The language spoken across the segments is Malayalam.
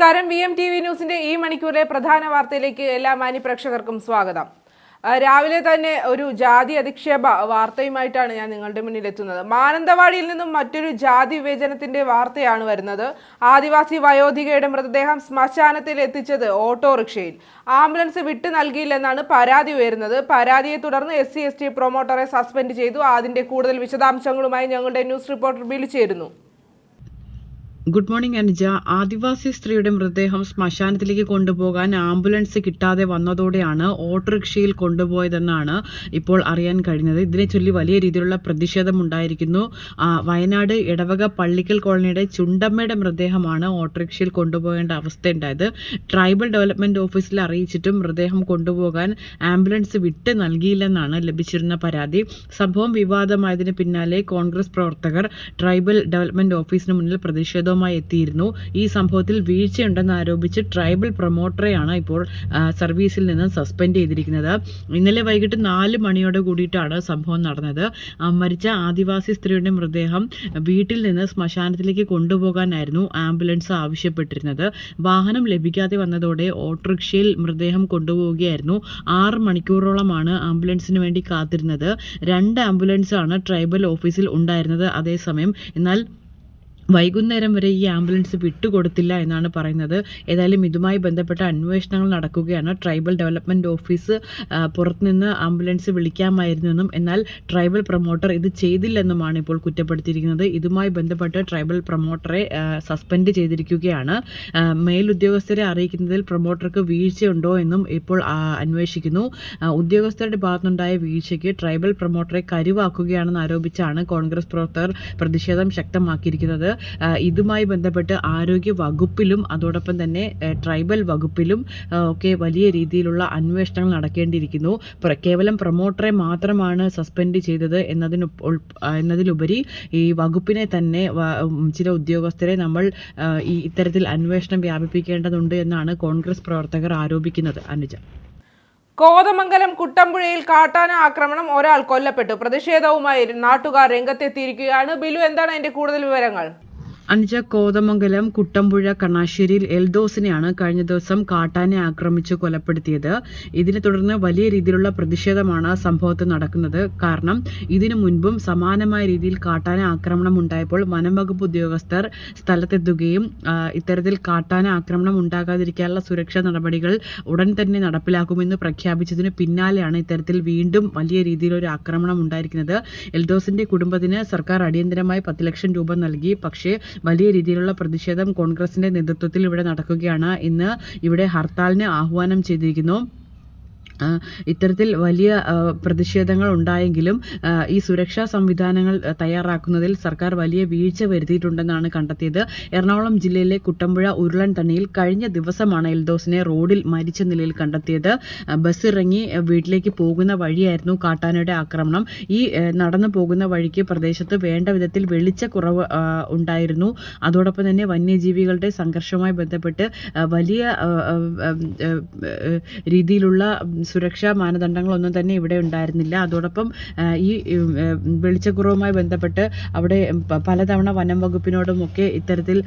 നമസ്കാരം. വി എം ടി വി ന്യൂസിന്റെ ഈ മണിക്കൂറിലെ പ്രധാന വാർത്തയിലേക്ക് എല്ലാ മാന്യപ്രേക്ഷകർക്കും സ്വാഗതം. രാവിലെ തന്നെ ഒരു ജാതി അധിക്ഷേപ വാർത്തയുമായിട്ടാണ് ഞാൻ നിങ്ങളുടെ മുന്നിൽ എത്തുന്നത്. മാനന്തവാടിയിൽ നിന്നും മറ്റൊരു ജാതി വിവേചനത്തിന്റെ വാർത്തയാണ് വരുന്നത്. ആദിവാസി വയോധികയുടെ മൃതദേഹം ശ്മശാനത്തിൽ എത്തിച്ചത് ഓട്ടോറിക്ഷയിൽ. ആംബുലൻസ് വിട്ടു നൽകിയില്ലെന്നാണ് പരാതി ഉയരുന്നത്. പരാതിയെ തുടർന്ന് എസ് സി എസ് ടി പ്രൊമോട്ടറെ സസ്പെൻഡ് ചെയ്തു. അതിന്റെ കൂടുതൽ വിശദാംശങ്ങളുമായി ഞങ്ങളുടെ ന്യൂസ് റിപ്പോർട്ടർ വിളിച്ചേരുന്നു ഗുഡ് മോർണിംഗ് അനുജ. ആദിവാസി സ്ത്രീയുടെ മൃതദേഹം ശ്മശാനത്തിലേക്ക് കൊണ്ടുപോകാൻ ആംബുലൻസ് കിട്ടാതെ വന്നതോടെയാണ് ഓട്ടോറിക്ഷയിൽ കൊണ്ടുപോയതെന്നാണ് ഇപ്പോൾ അറിയാൻ കഴിഞ്ഞത്. ഇതിനെ ചൊല്ലി വലിയ രീതിയിലുള്ള പ്രതിഷേധം ഉണ്ടായിരിക്കുന്നു വയനാട് ഇടവക പള്ളിക്കൽ കോളനിയുടെ ചുണ്ടമ്മയുടെ മൃതദേഹമാണ് ഓട്ടോറിക്ഷയിൽ കൊണ്ടുപോകേണ്ട അവസ്ഥയുണ്ടായത്. ട്രൈബൽ ഡെവലപ്മെന്റ് ഓഫീസിൽ അറിയിച്ചിട്ടും മൃതദേഹം കൊണ്ടുപോകാൻ ആംബുലൻസ് വിട്ട് നൽകിയില്ലെന്നാണ് ലഭിച്ചിരുന്ന പരാതി. സംഭവം വിവാദമായതിന് പിന്നാലെ കോൺഗ്രസ് പ്രവർത്തകർ ട്രൈബൽ ഡെവലപ്മെന്റ് ഓഫീസിന് മുന്നിൽ പ്രതിഷേധവുമായി എത്തിയിരുന്നു. ഈ സംഭവത്തിൽ വീഴ്ചയുണ്ടെന്ന് ആരോപിച്ച് ട്രൈബൽ പ്രൊമോട്ടറെയാണ് ഇപ്പോൾ സർവീസിൽ നിന്ന് സസ്പെൻഡ് ചെയ്തിരിക്കുന്നത്. ഇന്നലെ വൈകിട്ട് നാല് മണിയോടെ കൂടിയിട്ടാണ് സംഭവം നടന്നത്. മരിച്ച ആദിവാസി സ്ത്രീയുടെ മൃതദേഹം വീട്ടിൽ നിന്ന് ശ്മശാനത്തിലേക്ക് കൊണ്ടുപോകാനായിരുന്നു ആംബുലൻസ് ആവശ്യപ്പെട്ടിരുന്നത്. വാഹനം ലഭിക്കാതെ വന്നതോടെ ഓട്ടോറിക്ഷയിൽ മൃതദേഹം കൊണ്ടുപോവുകയായിരുന്നു. ആറ് മണിക്കൂറോളമാണ് ആംബുലൻസിന് വേണ്ടി കാത്തിരുന്നത്. രണ്ട് ആംബുലൻസാണ് ട്രൈബൽ ഓഫീസിൽ ഉണ്ടായിരുന്നത് അതേസമയം. എന്നാൽ വൈകുന്നേരം വരെ ഈ ആംബുലൻസ് വിട്ടുകൊടുത്തില്ല എന്നാണ് പറയുന്നത്. ഏതായാലും ഇതുമായി ബന്ധപ്പെട്ട അന്വേഷണങ്ങൾ നടക്കുകയാണ്. ട്രൈബൽ ഡെവലപ്മെന്റ് ഓഫീസ് പുറത്തുനിന്ന് ആംബുലൻസ് വിളിക്കാമായിരുന്നെന്നും എന്നാൽ ട്രൈബൽ പ്രൊമോട്ടർ ഇത് ചെയ്തില്ലെന്നുമാണ് ഇപ്പോൾ കുറ്റപ്പെടുത്തിയിരിക്കുന്നത്. ഇതുമായി ബന്ധപ്പെട്ട് ട്രൈബൽ പ്രൊമോട്ടറെ സസ്പെൻഡ് ചെയ്തിരിക്കുകയാണ്. മേലുദ്യോഗസ്ഥരെ അറിയിക്കുന്നതിൽ പ്രൊമോട്ടർക്ക് വീഴ്ചയുണ്ടോ എന്നും ഇപ്പോൾ അന്വേഷിക്കുന്നു. ഉദ്യോഗസ്ഥരുടെ ഭാഗത്തുനിന്നുണ്ടായ വീഴ്ചയ്ക്ക് ട്രൈബൽ പ്രൊമോട്ടറെ കരുവാക്കുകയാണെന്ന് ആരോപിച്ചാണ് കോൺഗ്രസ് പ്രവർത്തകർ പ്രതിഷേധം ശക്തമാക്കിയിരിക്കുന്നത്. ഇതുമായി ബന്ധപ്പെട്ട് ആരോഗ്യ വകുപ്പിലും അതോടൊപ്പം തന്നെ ട്രൈബൽ വകുപ്പിലും ഒക്കെ വലിയ രീതിയിലുള്ള അന്വേഷണങ്ങൾ നടക്കേണ്ടിയിരിക്കുന്നു. കേവലം പ്രൊമോട്ടറെ മാത്രമാണ് സസ്പെൻഡ് ചെയ്തത് എന്നതിന് എന്നതിലുപരി ഈ വകുപ്പിനെ തന്നെ ചില ഉദ്യോഗസ്ഥരെ നമ്മൾ ഈ ഇത്തരത്തിൽ അന്വേഷണം വ്യാപിപ്പിക്കേണ്ടതുണ്ട് എന്നാണ് കോൺഗ്രസ് പ്രവർത്തകർ ആരോപിക്കുന്നത്. അനുജ. കോതമംഗലം കുട്ടമ്പുഴയിൽ കാട്ടാന ആക്രമണം ഒരാൾ കൊല്ലപ്പെട്ടു. പ്രതിഷേധവുമായി നാട്ടുകാർ രംഗത്തെത്തിയിരിക്കുകയാണ്. ബിലു എന്താണ് അതിന്റെ കൂടുതൽ വിവരങ്ങൾ? അനുജ കോതമംഗലം കുട്ടമ്പുഴ കണ്ണാശ്ശേരിയിൽ എൽദോസിനെയാണ് കഴിഞ്ഞ ദിവസം കാട്ടാനെ ആക്രമിച്ച് കൊലപ്പെടുത്തിയത്. ഇതിനെ തുടർന്ന് വലിയ രീതിയിലുള്ള പ്രതിഷേധമാണ് സംഭവത്തിൽ നടക്കുന്നത്. കാരണം ഇതിനു മുൻപും സമാനമായ രീതിയിൽ കാട്ടാന ആക്രമണം ഉണ്ടായപ്പോൾ വനം വകുപ്പ് ഉദ്യോഗസ്ഥർ സ്ഥലത്തെത്തുകയും ഇത്തരത്തിൽ കാട്ടാന ആക്രമണം ഉണ്ടാകാതിരിക്കാനുള്ള സുരക്ഷാ നടപടികൾ ഉടൻ തന്നെ നടപ്പിലാക്കുമെന്ന് പ്രഖ്യാപിച്ചതിന് പിന്നാലെയാണ് ഇത്തരത്തിൽ വീണ്ടും വലിയ രീതിയിലൊരു ആക്രമണം ഉണ്ടായിരിക്കുന്നത്. എൽദോസിന്റെ കുടുംബത്തിന് സർക്കാർ അടിയന്തരമായി പത്ത് ലക്ഷം രൂപ നൽകി. പക്ഷേ വലിയ രീതിയിലുള്ള പ്രതിഷേധം കോൺഗ്രസിന്റെ നേതൃത്വത്തിൽ ഇവിടെ നടക്കുകയാണ്. ഇന്ന് ഇവിടെ ഹർത്താലിന് ആഹ്വാനം ചെയ്തിരിക്കുന്നു. ഇത്തരത്തിൽ വലിയ പ്രതിഷേധങ്ങൾ ഉണ്ടായെങ്കിലും ഈ സുരക്ഷാ സംവിധാനങ്ങൾ തയ്യാറാക്കുന്നതിൽ സർക്കാർ വലിയ വീഴ്ച വരുത്തിയിട്ടുണ്ടെന്നാണ് കണ്ടെത്തിയത് എറണാകുളം ജില്ലയിലെ കുട്ടമ്പുഴ ഉരുളൻ തണ്ണിയിൽ കഴിഞ്ഞ ദിവസമാണ് എൽദോസിനെ റോഡിൽ മരിച്ച നിലയിൽ കണ്ടെത്തിയത് ബസ് ഇറങ്ങി വീട്ടിലേക്ക് പോകുന്ന വഴിയായിരുന്നു കാട്ടാനയുടെ ആക്രമണം ഈ നടന്നു പോകുന്ന വഴിക്ക് പ്രദേശത്ത് വേണ്ട വിധത്തിൽ വെളിച്ചക്കുറവ് കുറവ് ഉണ്ടായിരുന്നു അതോടൊപ്പം തന്നെ വന്യജീവികളുടെ സംഘർഷവുമായി ബന്ധപ്പെട്ട് വലിയ രീതിയിലുള്ള സുരക്ഷാ മാനദണ്ഡങ്ങളൊന്നും തന്നെ ഇവിടെ ഉണ്ടായിരുന്നില്ല. അതോടൊപ്പം ഈ വെളിച്ചക്കുറവുമായി ബന്ധപ്പെട്ട് അവിടെ പലതവണ വനം വകുപ്പിനോടും ഒക്കെ ഇത്തരത്തിൽ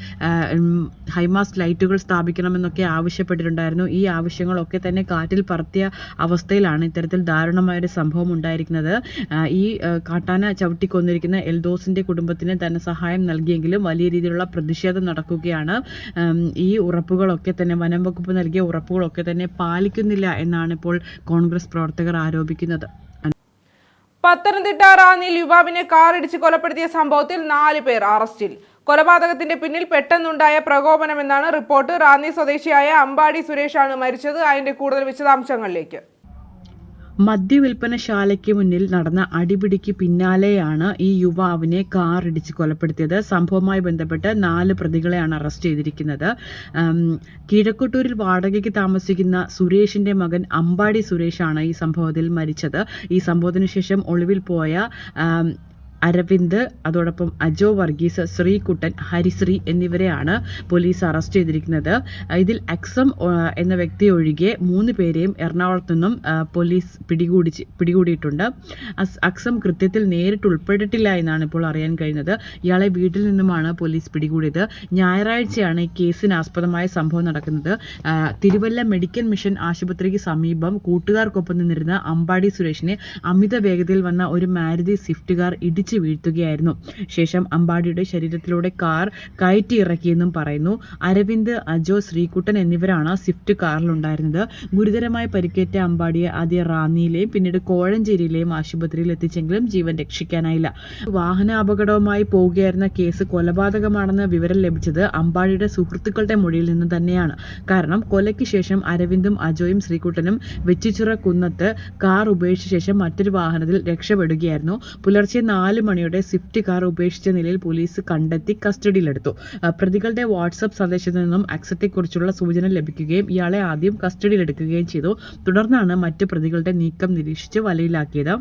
ഹൈമാസ്റ്റ് ലൈറ്റുകൾ സ്ഥാപിക്കണമെന്നൊക്കെ ആവശ്യപ്പെട്ടിട്ടുണ്ടായിരുന്നു. ഈ ആവശ്യങ്ങളൊക്കെ തന്നെ കാറ്റിൽ പറത്തിയ അവസ്ഥയിലാണ് ഇത്തരത്തിൽ ദാരുണമായ ഒരു സംഭവം ഉണ്ടായിരിക്കുന്നത്. ഈ കാട്ടാന ചവിട്ടിക്കൊന്നിരിക്കുന്ന എൽദോസിന്റെ കുടുംബത്തിന് ധനസഹായം നൽകിയെങ്കിലും വലിയ രീതിയിലുള്ള പ്രതിഷേധം നടക്കുകയാണ്. ഈ ഉറപ്പുകളൊക്കെ തന്നെ വനം വകുപ്പ് നൽകിയ ഉറപ്പുകളൊക്കെ തന്നെ പാലിക്കുന്നില്ല എന്നാണ് ഇപ്പോൾ കോൺഗ്രസ് പ്രവർത്തകർ ആരോപിക്കുന്നത്. പത്തനംതിട്ട റാന്നിയിൽ യുവാവിനെ കാറിടിച്ച് കൊലപ്പെടുത്തിയ സംഭവത്തിൽ നാല് പേർ അറസ്റ്റിൽ. കൊലപാതകത്തിന്റെ പിന്നിൽ പെട്ടെന്നുണ്ടായ പ്രകോപനമെന്നാണ് റിപ്പോർട്ട്. റാന്നി സ്വദേശിയായ അമ്പാടി സുരേഷാണ് മരിച്ചത്. അതിന്റെ കൂടുതൽ വിശദാംശങ്ങളിലേക്ക്. മദ്യവിൽപ്പനശാലയ്ക്ക് മുന്നിൽ നടന്ന അടിപിടിക്ക് പിന്നാലെയാണ് ഈ യുവാവിനെ കാറിടിച്ച് കൊലപ്പെടുത്തിയത്. സംഭവവുമായി ബന്ധപ്പെട്ട് നാല് പ്രതികളെയാണ് അറസ്റ്റ് ചെയ്തിരിക്കുന്നത്. കിഴക്കൊട്ടൂരിൽ വാടകയ്ക്ക് താമസിക്കുന്ന സുരേഷിന്റെ മകൻ അമ്പാടി സുരേഷാണ് ഈ സംഭവത്തിൽ മരിച്ചത്. ഈ സംഭവത്തിന് ശേഷം ഒളിവിൽ പോയ അരവിന്ദ് അതോടൊപ്പം അജോ വർഗീസ് ശ്രീകുട്ടൻ ഹരിശ്രീ എന്നിവരെയാണ് പോലീസ് അറസ്റ്റ് ചെയ്തിരിക്കുന്നത്. ഇതിൽ അക്സം എന്ന വ്യക്തി ഒഴികെ മൂന്ന് പേരെയും എറണാകുളത്തു നിന്നും പോലീസ് പിടികൂടി പിടികൂടിയിട്ടുണ്ട്. അക്സം കൃത്യത്തിൽ നേരിട്ട് ഉൾപ്പെട്ടിട്ടില്ല എന്നാണ് ഇപ്പോൾ അറിയാൻ കഴിയുന്നത്. ഇയാളെ വീട്ടിൽ നിന്നുമാണ് പോലീസ് പിടികൂടിയത്. ഞായറാഴ്ചയാണ് ഈ കേസിന് ആസ്പദമായ സംഭവം നടക്കുന്നത്. തിരുവല്ല മെഡിക്കൽ മിഷൻ ആശുപത്രിക്ക് സമീപം കൂട്ടുകാർക്കൊപ്പം നിന്നിരുന്ന അമ്പാടി സുരേഷിനെ അമിത വേഗതയിൽ വന്ന ഒരു മാരുതി സ്വിഫ്റ്റ് കാർ ഇടിച്ചു വീഴ്ത്തുകയായിരുന്നു. ശേഷം അമ്പാടിയുടെ ശരീരത്തിലൂടെ കാർ കയറ്റി ഇറക്കിയെന്നും പറയുന്നു. അരവിന്ദ് അജോ ശ്രീകുട്ടൻ എന്നിവരാണ് സ്വിഫ്റ്റ് കാറിലുണ്ടായിരുന്നത്. ഗുരുതരമായി പരിക്കേറ്റ അമ്പാടിയെ ആദ്യം റാന്നിയിലെയും പിന്നീട് കോഴഞ്ചേരിയിലെയും ആശുപത്രിയിൽ എത്തിച്ചെങ്കിലും ജീവൻ രക്ഷിക്കാനായില്ല. വാഹനാപകടവുമായി പോവുകയായിരുന്ന കേസ് കൊലപാതകമാണെന്ന് വിവരം ലഭിച്ചത് അമ്പാടിയുടെ സുഹൃത്തുക്കളുടെ മൊഴിയിൽ നിന്ന് തന്നെയാണ്. കാരണം കൊലയ്ക്ക് ശേഷം അരവിന്ദും അജോയും ശ്രീകുട്ടനും വെച്ചിച്ചിറ കുന്നത്ത് കാർ ഉപേക്ഷിച്ച ശേഷം മറ്റൊരു വാഹനത്തിൽ രക്ഷപ്പെടുകയായിരുന്നു. പുലർച്ചെ നാല് മണിയോടെ സ്വിഫ്റ്റ് കാർ ഉപേക്ഷിച്ച നിലയിൽ പോലീസ് കണ്ടെത്തി കസ്റ്റഡിയിലെടുത്തു. പ്രതികളുടെ വാട്സപ്പ് സന്ദേശത്തിൽ നിന്നും അക്സത്തെക്കുറിച്ചുള്ള സൂചന ലഭിക്കുകയും ഇയാളെ ആദ്യം കസ്റ്റഡിയിലെടുക്കുകയും ചെയ്തു. തുടർന്നാണ് മറ്റ് പ്രതികളുടെ നീക്കം നിരീക്ഷിച്ച് വലയിലാക്കിയത്.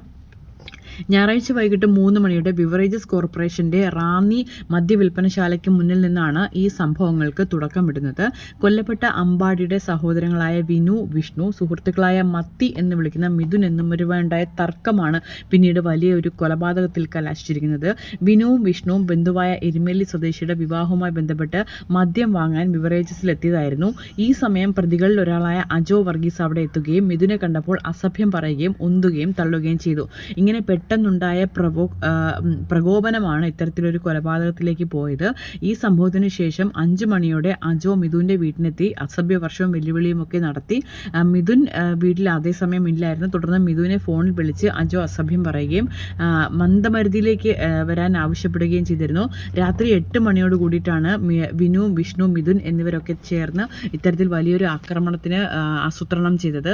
ഞായറാഴ്ച വൈകിട്ട് മൂന്ന് മണിയോടെ ബിവറേജസ് കോർപ്പറേഷന്റെ റാന്നി മദ്യവിൽപ്പനശാലയ്ക്ക് മുന്നിൽ നിന്നാണ് ഈ സംഭവങ്ങൾക്ക് തുടക്കമിടുന്നത്. കൊല്ലപ്പെട്ട അമ്പാടിയുടെ സഹോദരങ്ങളായ വിനു വിഷ്ണു സുഹൃത്തുക്കളായ മത്തി എന്ന് വിളിക്കുന്ന മിഥുൻ എന്നിവരുമായുണ്ടായ തർക്കമാണ് പിന്നീട് വലിയ ഒരു കൊലപാതകത്തിൽ കലാശിച്ചിരിക്കുന്നത്. വിനുവും വിഷ്ണുവും ബന്ധുവായ എരുമേലി സ്വദേശിയുടെ വിവാഹവുമായി ബന്ധപ്പെട്ട് മദ്യം വാങ്ങാൻ ബിവറേജസിലെത്തിയതായിരുന്നു. ഈ സമയം പ്രതികളിൽ ഒരാളായ അജോ വർഗീസ് അവിടെ എത്തുകയും മിഥുനെ കണ്ടപ്പോൾ അസഭ്യം പറയുകയും ഉന്തുകയും തള്ളുകയും ചെയ്തു. ഇങ്ങനെ പെട്ടെന്നുണ്ടായ പ്രകോ പ്രകോപനമാണ് ഇത്തരത്തിലൊരു കൊലപാതകത്തിലേക്ക് പോയത്. ഈ സംഭവത്തിന് ശേഷം അഞ്ചു മണിയോടെ അജോ മിഥുന്റെ വീട്ടിലെത്തി. അസഭ്യവർഷവും വെല്ലുവിളിയും ഒക്കെ നടത്തി. മിഥുൻ വീട്ടിൽ അതേസമയം ഇല്ലായിരുന്നു. തുടർന്ന് മിഥുനെ ഫോണിൽ വിളിച്ച് അജോ അസഭ്യം പറയുകയും മന്ദമരുതിയിലേക്ക് വരാൻ ആവശ്യപ്പെടുകയും ചെയ്തിരുന്നു. രാത്രി എട്ട് മണിയോട് കൂടിയിട്ടാണ് വിനു വിഷ്ണു മിഥുൻ എന്നിവരൊക്കെ ചേർന്ന് ഇത്തരത്തിൽ വലിയൊരു ആക്രമണത്തിന് ആസൂത്രണം ചെയ്തത്.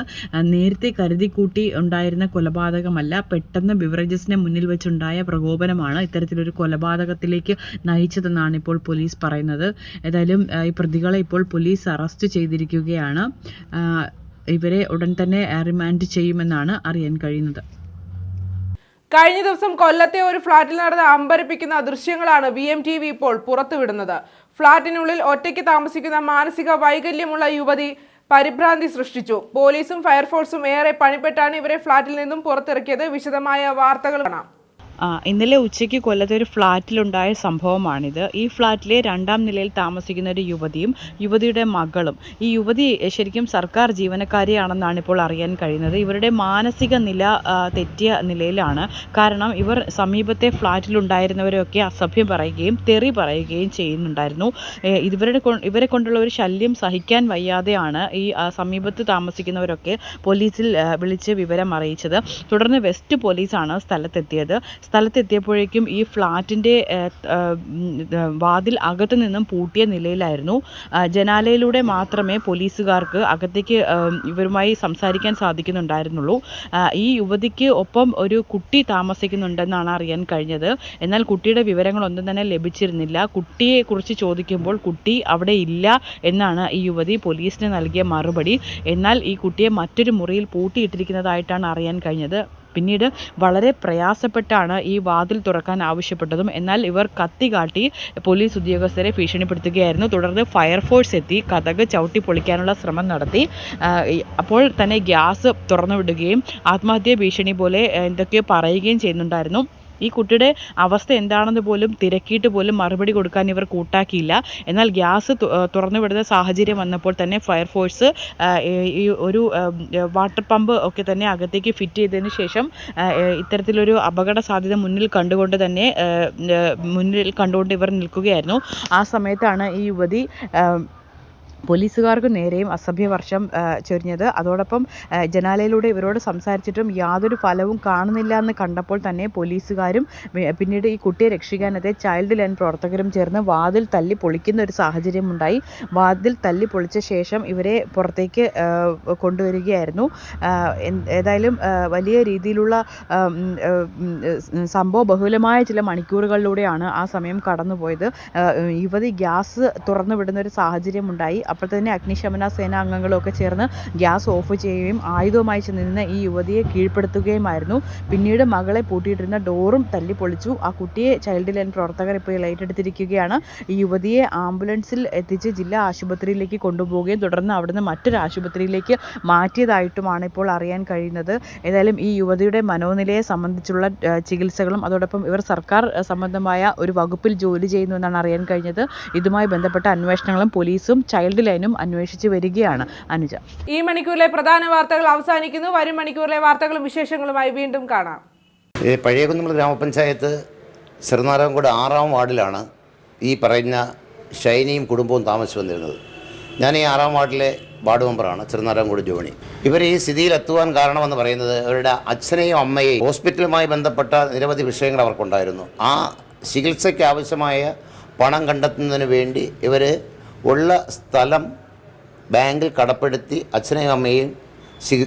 നേരത്തെ കരുതി കൂട്ടി ഉണ്ടായിരുന്ന കൊലപാതകമല്ല പെട്ടെന്ന് ബിവറേജസിനെ മുന്നിൽ വെച്ചുണ്ടായ പ്രകോപനമാണ് ഇത്തരത്തിലൊരു കൊലപാതകത്തിലേക്ക് നയിച്ചതെന്നാണ് ഇപ്പോൾ പോലീസ് പറയുന്നത്. ഏതായാലും ഈ പ്രതികളെ ഇപ്പോൾ പോലീസ് അറസ്റ്റ് ചെയ്തിരിക്കുകയാണ്. ഇവരെ ഉടൻ തന്നെ റിമാൻഡ് ചെയ്യുമെന്നാണ് അറിയാൻ കഴിയുന്നത്. കഴിഞ്ഞ ദിവസം കൊല്ലത്തെ ഒരു ഫ്ളാറ്റിൽ നടന്ന അമ്പരപ്പിക്കുന്ന ദൃശ്യങ്ങളാണ് വി എം ടി വി ഇപ്പോൾ പുറത്തുവിടുന്നത്. ഫ്ളാറ്റിനുള്ളിൽ ഒറ്റയ്ക്ക് താമസിക്കുന്ന മാനസിക വൈകല്യമുള്ള യുവതി പരിഭ്രാന്തി സൃഷ്ടിച്ചു. പോലീസും ഫയർഫോഴ്സും ഏറെ പണിപ്പെട്ടാണ് ഇവരെ ഫ്ളാറ്റിൽ നിന്നും പുറത്തിറക്കിയത്. വിശദമായ വാർത്തകൾ കാണാം. ഇന്നലെ ഉച്ചയ്ക്ക് കൊല്ലത്തെ ഒരു ഫ്ലാറ്റിലുണ്ടായ സംഭവമാണിത്. ഈ ഫ്ലാറ്റിലെ രണ്ടാം നിലയിൽ താമസിക്കുന്ന ഒരു യുവതിയും യുവതിയുടെ മകളും. ഈ യുവതി ശരിക്കും സർക്കാർ ജീവനക്കാരിയാണെന്നാണ് ഇപ്പോൾ അറിയാൻ കഴിയുന്നത്. ഇവരുടെ മാനസിക നില തെറ്റിയ നിലയിലാണ്. കാരണം ഇവർ സമീപത്തെ ഫ്ലാറ്റിലുണ്ടായിരുന്നവരെയൊക്കെ അസഭ്യം പറയുകയും തെറി പറയുകയും ചെയ്യുന്നുണ്ടായിരുന്നു. ഇവരുടെ ഇവരെ കൊണ്ടുള്ള ഒരു ശല്യം സഹിക്കാൻ വയ്യാതെയാണ് ഈ സമീപത്ത് താമസിക്കുന്നവരൊക്കെ പോലീസിൽ വിളിച്ച് വിവരം അറിയിച്ചത് തുടർന്ന് വെസ്റ്റ് പോലീസാണ് സ്ഥലത്തെത്തിയത്. സ്ഥലത്തെത്തിയപ്പോഴേക്കും ഈ ഫ്ലാറ്റിന്റെ വാതിൽ അകത്തു നിന്നും പൂട്ടിയ നിലയിലായിരുന്നു. ജനാലയിലൂടെ മാത്രമേ പോലീസുകാർക്ക് അകത്തേക്ക് ഇവരുമായി സംസാരിക്കാൻ സാധിക്കുന്നുണ്ടായിരുന്നുള്ളൂ. ഈ യുവതിക്ക് ഒപ്പം ഒരു കുട്ടി താമസിക്കുന്നുണ്ടെന്നാണ് അറിയാൻ കഴിഞ്ഞത്. എന്നാൽ കുട്ടിയുടെ വിവരങ്ങളൊന്നും തന്നെ ലഭിച്ചിരുന്നില്ല. കുട്ടിയെക്കുറിച്ച് ചോദിക്കുമ്പോൾ കുട്ടി അവിടെ ഇല്ല എന്നാണ് ഈ യുവതി പോലീസിന് നൽകിയ മറുപടി. എന്നാൽ ഈ കുട്ടിയെ മറ്റൊരു മുറിയിൽ പൂട്ടിയിട്ടിരിക്കുന്നതായിട്ടാണ് അറിയാൻ കഴിഞ്ഞത്. പിന്നീട് വളരെ പ്രയാസപ്പെട്ടാണ് ഈ വാതിൽ തുറക്കാൻ ആവശ്യപ്പെട്ടതും. എന്നാൽ ഇവർ കത്തി കാട്ടി പോലീസ് ഉദ്യോഗസ്ഥരെ ഭീഷണിപ്പെടുത്തുകയായിരുന്നു. തുടർന്ന് ഫയർഫോഴ്സ് എത്തി കഥക് ചവിട്ടി പൊളിക്കാനുള്ള ശ്രമം നടത്തി. അപ്പോൾ തന്നെ ഗ്യാസ് തുറന്നുവിടുകയും ആത്മഹത്യ ഭീഷണി പോലെ എന്തൊക്കെയോ പറയുകയും ചെയ്യുന്നുണ്ടായിരുന്നു. ഈ കുട്ടിയുടെ അവസ്ഥ എന്താണെന്ന് പോലും തിരക്കിയിട്ട് പോലും മറുപടി കൊടുക്കാൻ ഇവർ കൂട്ടാക്കിയില്ല. എന്നാൽ ഗ്യാസ് തുറന്നു വിടുന്ന സാഹചര്യം വന്നപ്പോൾ തന്നെ ഫയർഫോഴ്സ് ഈ- ഒരു വാട്ടർ പമ്പ് ഒക്കെ തന്നെ അകത്തേക്ക് ഫിറ്റ് ചെയ്തതിന് ശേഷം ഇത്തരത്തിലൊരു അപകട സാധ്യത മുന്നിൽ കണ്ടുകൊണ്ട് തന്നെ മുന്നിൽ കണ്ടുകൊണ്ട് ഇവർ നിൽക്കുകയായിരുന്നു. ആ സമയത്താണ് ഈ യുവതി പോലീസുകാർക്ക് നേരെയും അസഭ്യവർഷം ചൊരിഞ്ഞത്. അതോടൊപ്പം ജനാലയിലൂടെ ഇവരോട് സംസാരിച്ചിട്ടും യാതൊരു ഫലവും കാണുന്നില്ല എന്ന് കണ്ടപ്പോൾ തന്നെ പോലീസുകാരും പിന്നീട് ഈ കുട്ടിയെ രക്ഷിക്കാനത്തെ ചൈൽഡ് ലൈൻ പ്രവർത്തകരും ചേർന്ന് വാതിൽ തല്ലി പൊളിക്കുന്ന ഒരു സാഹചര്യം ഉണ്ടായി. വാതിൽ തല്ലി പൊളിച്ച ശേഷം ഇവരെ പുറത്തേക്ക് കൊണ്ടുവരികയായിരുന്നു. ഏതായാലും വലിയ രീതിയിലുള്ള സംഭവ ബഹുലമായ ചില മണിക്കൂറുകളിലൂടെയാണ് ആ സമയം കടന്നുപോയത്. യുവതി ഗ്യാസ് തുറന്നു വിടുന്ന ഒരു സാഹചര്യം ഉണ്ടായി. അപ്പോൾ തന്നെ അഗ്നിശമന സേന അംഗങ്ങളൊക്കെ ചേർന്ന് ഗ്യാസ് ഓഫ് ചെയ്യുകയും ആയുധവുമായി ചെന്ന് നിന്ന് ഈ യുവതിയെ കീഴ്പ്പെടുത്തുകയുമായിരുന്നു. പിന്നീട് മകളെ പൂട്ടിയിട്ടിരുന്ന ഡോറും തല്ലി പൊളിച്ചു ആ കുട്ടിയെ ചൈൽഡ് ലൈൻ പ്രവർത്തകർ ഇപ്പോൾ ഏറ്റെടുത്തിരിക്കുകയാണ് ഈ യുവതിയെ ആംബുലൻസിൽ എത്തിച്ച് ജില്ലാ ആശുപത്രിയിലേക്ക് കൊണ്ടുപോവുകയും തുടർന്ന് അവിടുന്ന് മറ്റൊരു ആശുപത്രിയിലേക്ക് മാറ്റിയതായിട്ടുമാണ് ഇപ്പോൾ അറിയാൻ കഴിയുന്നത്. ഏതായാലും ഈ യുവതിയുടെ മനോനിലയെ സംബന്ധിച്ചുള്ള ചികിത്സകളും അതോടൊപ്പം ഇവർ സർക്കാർ സംബന്ധമായ ഒരു വകുപ്പിൽ ജോലി ചെയ്യുന്നു എന്നാണ് അറിയാൻ കഴിഞ്ഞത്. ഇതുമായി ബന്ധപ്പെട്ട അന്വേഷണങ്ങളും പോലീസും ചൈൽഡ് ലൈനും അന്വേഷിച്ചു വരികയാണ് അനുജ. ഈ മണിക്കൂറിലെ പ്രധാന വാർത്തകൾ അവസാനിക്കുന്നു. വരും മണിക്കൂറിലെ വാർത്തകളും വിശേഷങ്ങളുമായി വീണ്ടും കാണാം. ഈ പഴയകുന്നമ്മൽ ഗ്രാമപഞ്ചായത്ത് ചെറുനാരായണക്കോട് ആറാം വാർഡിലാണ് ഈ പറയുന്ന ഷൈനിയും കുടുംബവും താമസിച്ചു വന്നിരുന്നത്. ഞാൻ ഈ ആറാം വാർഡിലെ വാർഡ് മെമ്പറാണ് ചെറുനാരായണക്കോട് ജോണി. ഇവർ ഈ സ്ഥിതിയിലെത്തുവാൻ കാരണമെന്ന് പറയുന്നത് അവരുടെ അച്ഛനെയും അമ്മയെയും ഹോസ്പിറ്റലുമായി ബന്ധപ്പെട്ട നിരവധി വിഷയങ്ങൾ അവർക്കുണ്ടായിരുന്നു. ആ ചികിത്സയ്ക്ക് ആവശ്യമായ പണം കണ്ടെത്തുന്നതിന് വേണ്ടി ഇവർ ഉള്ള സ്ഥലം ബാങ്കിൽ കടപ്പെടുത്തി അച്ഛനെയും അമ്മയെയും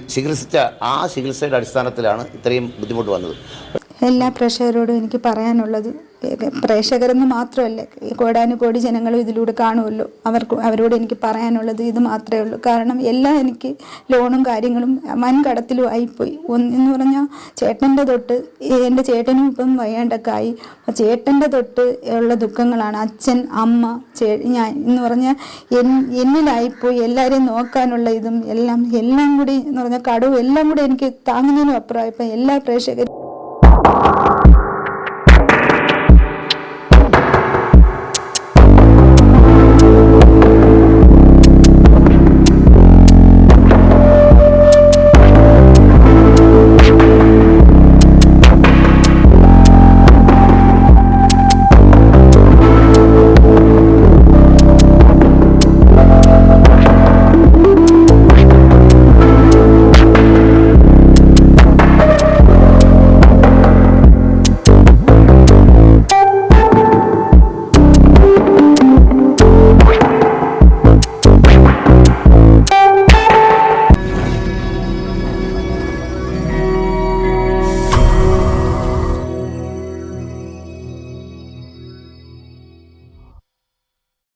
ചികിത്സിച്ച ആ ചികിത്സയുടെ അടിസ്ഥാനത്തിലാണ് ഇത്രയും ബുദ്ധിമുട്ട് വന്നത്. എല്ലാ പ്രേക്ഷകരോടും എനിക്ക് പറയാനുള്ളത് പ്രേക്ഷകരെന്ന് മാത്രമല്ല കോടാനുകോടി ജനങ്ങളും ഇതിലൂടെ കാണുമല്ലോ. അവർക്ക് അവരോട് എനിക്ക് പറയാനുള്ളത് ഇത് മാത്രമേ ഉള്ളൂ. കാരണം എല്ലാം എനിക്ക് ലോണും കാര്യങ്ങളും വൻ കടത്തിലും ആയിപ്പോയി. ഒന്ന് എന്ന് പറഞ്ഞാൽ ചേട്ടന്റെ തൊട്ട് എന്റെ ചേട്ടനും ഇപ്പം വയ്യാണ്ടൊക്കെ ചേട്ടന്റെ തൊട്ട് ഉള്ള ദുഃഖങ്ങളാണ് അച്ഛൻ അമ്മ ചേ ഞാൻ എന്ന് പറഞ്ഞാൽ എൻ എന്നിലായിപ്പോയി. എല്ലാവരെയും നോക്കാനുള്ള ഇതും എല്ലാം എല്ലാം കൂടി എന്ന് പറഞ്ഞാൽ കടവും എല്ലാം കൂടി എനിക്ക് താങ്ങുന്നതിനും അപ്പുറം ഇപ്പം എല്ലാ പ്രേക്ഷകരും